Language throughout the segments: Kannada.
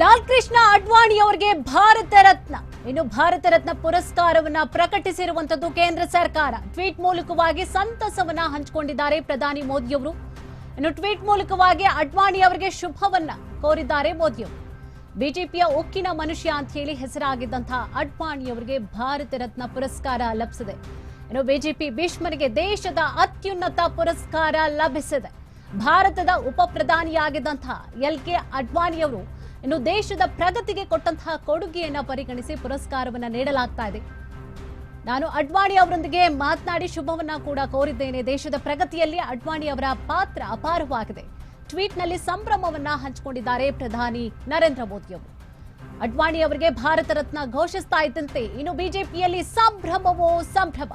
ಲಾಲ್ ಕೃಷ್ಣ ಅಡ್ವಾಣಿ ಅವರಿಗೆ ಭಾರತ ರತ್ನ. ಇನ್ನು ಭಾರತ ರತ್ನ ಪುರಸ್ಕಾರವನ್ನ ಪ್ರಕಟಿಸಿರುವಂತದ್ದು ಕೇಂದ್ರ ಸರ್ಕಾರ. ಟ್ವೀಟ್ ಮೂಲಕವಾಗಿ ಸಂತಸವನ್ನ ಹಂಚಿಕೊಂಡಿದ್ದಾರೆ ಪ್ರಧಾನಿ ಮೋದಿಯವರು. ಇನ್ನು ಟ್ವೀಟ್ ಮೂಲಕವಾಗಿ ಅಡ್ವಾಣಿ ಅವರಿಗೆ ಶುಭವನ್ನ ಕೋರಿದ್ದಾರೆ ಮೋದಿಯವರು. ಬಿಜೆಪಿಯ ಉಕ್ಕಿನ ಮನುಷ್ಯ ಅಂತ ಹೇಳಿ ಹೆಸರಾಗಿದ್ದಂತಹ ಅಡ್ವಾಣಿ ಅವರಿಗೆ ಭಾರತ ರತ್ನ ಪುರಸ್ಕಾರ ಲಭಿಸಿದೆ. ಇನ್ನು ಬಿಜೆಪಿ ಭೀಷ್ಮರಿಗೆ ದೇಶದ ಅತ್ಯುನ್ನತ ಪುರಸ್ಕಾರ ಲಭಿಸಿದೆ. ಭಾರತದ ಉಪ ಪ್ರಧಾನಿಯಾಗಿದ್ದಂತಹ ಎಲ್ ಕೆ ಅಡ್ವಾಣಿ ಅವರು ಇನ್ನು ದೇಶದ ಪ್ರಗತಿಗೆ ಕೊಟ್ಟಂತಹ ಕೊಡುಗೆಯನ್ನ ಪರಿಗಣಿಸಿ ಪುರಸ್ಕಾರವನ್ನ ನೀಡಲಾಗ್ತಾ ಇದೆ. ನಾನು ಅಡ್ವಾಣಿ ಅವರೊಂದಿಗೆ ಮಾತನಾಡಿ ಶುಭವನ್ನ ಕೂಡ ಕೋರಿದ್ದೇನೆ. ದೇಶದ ಪ್ರಗತಿಯಲ್ಲಿ ಅಡ್ವಾಣಿ ಅವರ ಪಾತ್ರ ಅಪಾರವಾಗಿದೆ. ಟ್ವೀಟ್ನಲ್ಲಿ ಸಂಭ್ರಮವನ್ನ ಹಂಚಿಕೊಂಡಿದ್ದಾರೆ ಪ್ರಧಾನಿ ನರೇಂದ್ರ ಮೋದಿ ಅವರು. ಅಡ್ವಾಣಿ ಅವರಿಗೆ ಭಾರತ ರತ್ನ ಘೋಷಿಸ್ತಾ ಇದ್ದಂತೆ ಇನ್ನು ಬಿಜೆಪಿಯಲ್ಲಿ ಸಂಭ್ರಮವೋ ಸಂಭ್ರಮ?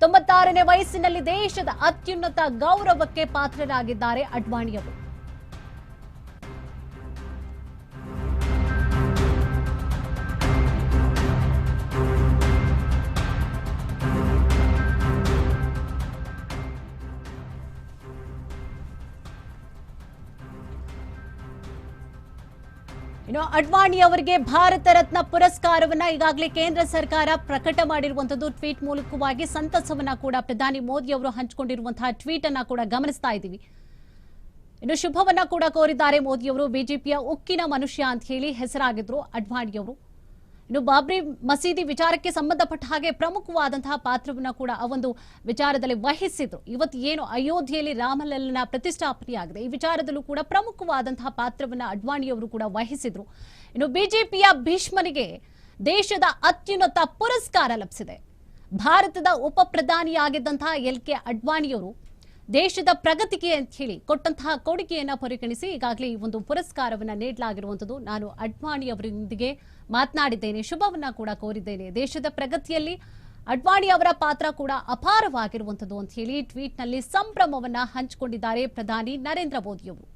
ತೊಂಬತ್ತಾರನೇ ವಯಸ್ಸಿನಲ್ಲಿ ದೇಶದ ಅತ್ಯುನ್ನತ ಗೌರವಕ್ಕೆ ಪಾತ್ರರಾಗಿದ್ದಾರೆ ಅಡ್ವಾಣಿ ಅವರು. ಇನ್ನು ಅಡ್ವಾಣಿ ಅವರಿಗೆ ಭಾರತ ರತ್ನ ಪುರಸ್ಕಾರವನ್ನ ಈಗಾಗಲೇ ಕೇಂದ್ರ ಸರ್ಕಾರ ಪ್ರಕಟ ಮಾಡಿರುವಂತದ್ದು ಟ್ವೀಟ್ ಮೂಲಕವಾಗಿ ಸಂತಸವನ್ನ ಕೂಡ ಪ್ರಧಾನಿ ಮೋದಿ ಅವರು ಹಂಚಿಕೊಂಡಿರುವಂತಹ ಟ್ವೀಟ್ ಅನ್ನ ಕೂಡ ಗಮನಿಸ್ತಾ ಇದ್ದೀವಿ. ಇನ್ನು ಶುಭವನ್ನ ಕೂಡ ಕೋರಿದ್ದಾರೆ ಮೋದಿ ಅವರು. ಬಿಜೆಪಿಯ ಉಕ್ಕಿನ ಮನುಷ್ಯ ಅಂತ ಹೇಳಿ ಹೆಸರಾಗಿದ್ರು ಅಡ್ವಾಣಿ ಅವರು. ಇನ್ನು ಬಾಬ್ರಿ ಮಸೀದಿ ವಿಚಾರಕ್ಕೆ ಸಂಬಂಧಪಟ್ಟ ಹಾಗೆ ಪ್ರಮುಖವಾದಂತಹ ಪಾತ್ರವನ್ನ ಕೂಡ ಆ ಒಂದು ವಿಚಾರದಲ್ಲಿ ವಹಿಸಿದ್ರು. ಇವತ್ತು ಏನು ಅಯೋಧ್ಯೆಯಲ್ಲಿ ರಾಮಲಲ್ಲನ ಪ್ರತಿಷ್ಠಾಪನೆಯಾಗಿದೆ. ಈ ವಿಚಾರದಲ್ಲೂ ಕೂಡ ಪ್ರಮುಖವಾದಂತಹ ಪಾತ್ರವನ್ನ ಅಡ್ವಾಣಿಯವರು ಕೂಡ ವಹಿಸಿದ್ರು. ಇನ್ನು ಬಿಜೆಪಿಯ ಭೀಷ್ಮನಿಗೆ ದೇಶದ ಅತ್ಯುನ್ನತ ಪುರಸ್ಕಾರ ಲಭಿಸಿದೆ. ಭಾರತದ ಉಪ ಪ್ರಧಾನಿಯಾಗಿದ್ದಂತಹ ಎಲ್ ಕೆ ಅಡ್ವಾಣಿಯವರು ದೇಶದ ಪ್ರಗತಿಗೆ ಅಂತ ಹೇಳಿ ಕೊಟ್ಟಂತಹ ಕೊಡುಗೆಯನ್ನ ಪರಿಗಣಿಸಿ ಈಗಾಗಲೇ ಈ ಒಂದು ಪುರಸ್ಕಾರವನ್ನ ನೀಡಲಾಗಿರುವಂತದ್ದು ನಾನು ಅಡ್ವಾಣಿ ಅವರೊಂದಿಗೆ ಮಾತನಾಡಿದ್ದೇನೆ. ಶುಭವನ್ನ ಕೂಡ ಕೋರಿದ್ದೇನೆ. ದೇಶದ ಪ್ರಗತಿಯಲ್ಲಿ ಅಡ್ವಾಣಿ ಅವರ ಪಾತ್ರ ಕೂಡ ಅಪಾರವಾಗಿರುವಂಥದ್ದು ಅಂತ ಹೇಳಿ ಟ್ವೀಟ್ನಲ್ಲಿ ಸಂಭ್ರಮವನ್ನ ಹಂಚಿಕೊಂಡಿದ್ದಾರೆ ಪ್ರಧಾನಿ ನರೇಂದ್ರ ಮೋದಿಯವರು.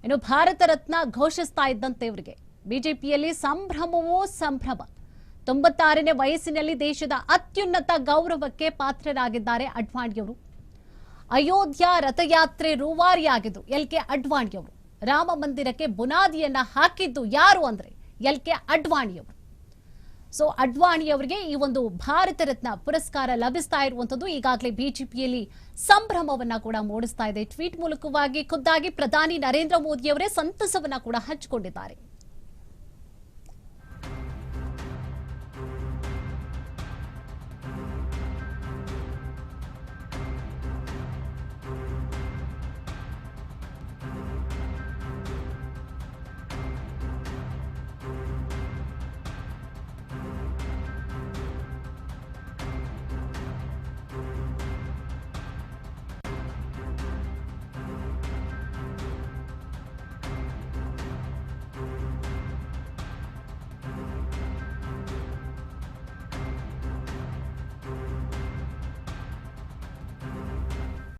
ಇನ್ನು ಭಾರತ ರತ್ನ ಘೋಷಿಸ್ತಾ ಇದ್ದಂತೆ ಇವರಿಗೆ. ಬಿಜೆಪಿಯಲ್ಲಿ ಸಂಭ್ರಮವೂ ಸಂಭ್ರಮ. ತೊಂಬತ್ತಾರನೇ ವಯಸ್ಸಿನಲ್ಲಿ ದೇಶದ ಅತ್ಯುನ್ನತ ಗೌರವಕ್ಕೆ ಪಾತ್ರರಾಗಿದ್ದಾರೆ ಅಡ್ವಾಣಿಯವರು. ಅಯೋಧ್ಯ ರಥಯಾತ್ರೆ ರೂವಾರಿಯಾಗಿದ್ದು, ಎಲ್ ಕೆ ಅಡ್ವಾಣಿಯವರು ರಾಮ ಮಂದಿರಕ್ಕೆ ಬುನಾದಿಯನ್ನ ಹಾಕಿದ್ದು ಯಾರು ಅಂದ್ರೆ ಎಲ್ ಕೆ ಅಡ್ವಾಣಿಯವರು. ಸೊ, ಅಡ್ವಾಣಿಯವರಿಗೆ ಈ ಒಂದು ಭಾರತ ರತ್ನ ಪುರಸ್ಕಾರ ಲಭಿಸ್ತಾ ಇರುವಂತದ್ದು ಈಗಾಗಲೇ ಬಿಜೆಪಿಯಲ್ಲಿ ಸಂಭ್ರಮವನ್ನ ಕೂಡ ಮೂಡಿಸ್ತಾ ಇದೆ. ಟ್ವೀಟ್ ಮೂಲಕವಾಗಿ ಖುದ್ದಾಗಿ ಪ್ರಧಾನಿ ನರೇಂದ್ರ ಮೋದಿಯವರೇ ಸಂತಸವನ್ನ ಕೂಡ ಹಂಚಿಕೊಂಡಿದ್ದಾರೆ.